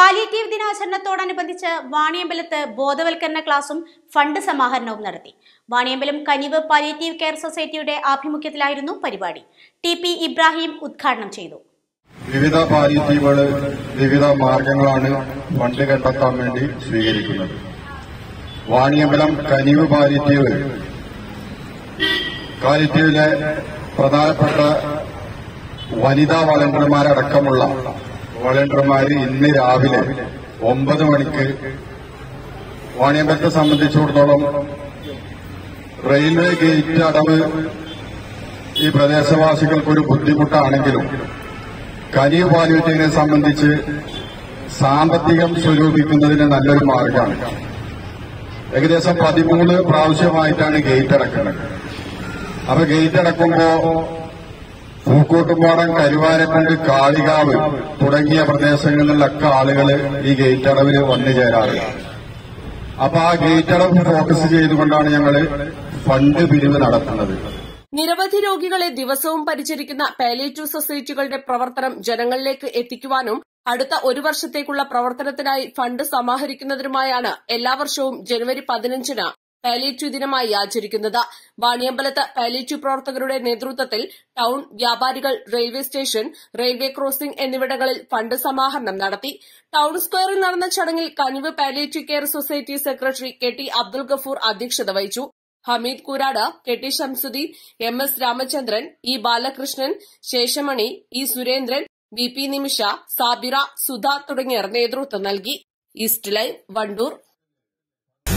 Palliative ദിനാചരണത്തോടനുബന്ധിച്ച് വാണിയമ്പലത്ത് ബോധവൽക്കരണ ക്ലാസും ഫണ്ട് സമാഹരണവും നടത്തി. വാണിയമ്പലം കനിവ് പാലിയേറ്റീവ് കെയർ സൊസൈറ്റിയുടെ ആഭിമുഖ്യത്തിലായിരുന്നു പരിപാടി. ടി പി ഇബ്രാഹിം ഉദ്ഘാടനം ചെയ്തു. വിവിധ പാലിയേറ്റീവുകൾ വിവിധ മാർഗങ്ങളാണ് ഫണ്ട് കണ്ടെത്താൻ വേണ്ടി സ്വീകരിക്കുന്നത്. വാണിയമ്പലം കനിവ് പാലിയേറ്റീവ് പാലിയേറ്റീവിലെ പ്രധാനപ്പെട്ട വനിതാ വളണ്ടിയർമാരടക്കമുള്ള വളണ്ടിയർമാർ ഇന്ന് രാവിലെ ഒമ്പത് മണിക്ക് വാണിയമ്പലത്തെ സംബന്ധിച്ചിടത്തോളം റെയിൽവേ ഗേറ്റ് അടവ് ഈ പ്രദേശവാസികൾക്കൊരു ബുദ്ധിമുട്ടാണെങ്കിലും കനിവ് പാലിയത്തിനെ സംബന്ധിച്ച് സാമ്പത്തികം സ്വരൂപിക്കുന്നതിന് നല്ലൊരു മാർഗമാണ്. ഏകദേശം പതിമൂന്ന് പ്രാവശ്യമായിട്ടാണ് ഗേറ്റ് അടക്കുന്നത്. അപ്പൊ ഗേറ്റ് അടക്കുമ്പോ പൂക്കോട്ടുംപാടം കരുവാരക്കുണ്ട് കാളികാവ് തുടങ്ങിയ പ്രദേശങ്ങളിലൊക്കെ ആളുകൾ ഈ ഗേറ്റ് അടവിൽ വന്നു ചേരാറുണ്ട് അപ്പൊ ആ ഗേറ്റ് ഫോക്കസ് ചെയ്തുകൊണ്ടാണ് ഞങ്ങൾ ഫണ്ട് പിരിവ് നടത്തുന്നത്. നിരവധി രോഗികളെ ദിവസവും പരിചരിക്കുന്ന പാലിയേറ്റീവ് സൊസൈറ്റികളുടെ പ്രവർത്തനം ജനങ്ങളിലേക്ക് എത്തിക്കുവാനും അടുത്ത ഒരു വർഷത്തേക്കുള്ള പ്രവർത്തനത്തിനായി ഫണ്ട് സമാഹരിക്കുന്നതിനുമായാണ് എല്ലാ വർഷവും ജനുവരി പതിനഞ്ചിന് പാലിയേറ്റീവ് ദിനമായി ആചരിക്കുന്നത്. വാണിയമ്പലത്ത് പാലിയേറ്റീവ് പ്രവർത്തകരുടെ നേതൃത്വത്തിൽ ടൌൺ വ്യാപാരികൾ റെയിൽവേ സ്റ്റേഷൻ റെയിൽവേ ക്രോസിംഗ് എന്നിവിടങ്ങളിൽ ഫണ്ട് സമാഹരണം നടത്തി. ടൌൺ സ്ക്വയറിൽ നടന്ന ചടങ്ങിൽ Kanivu palliative care society secretary K T Abdul Gafoor അധ്യക്ഷത വഹിച്ചു. Hameed Kurada K T Shamsuddin M S Ramachandran E Balakrishnan Seshamani E Surendran V P Nimisha Sabira Sudha തുടങ്ങിയവർ നേതൃത്വം നൽകി. East live Wandoor.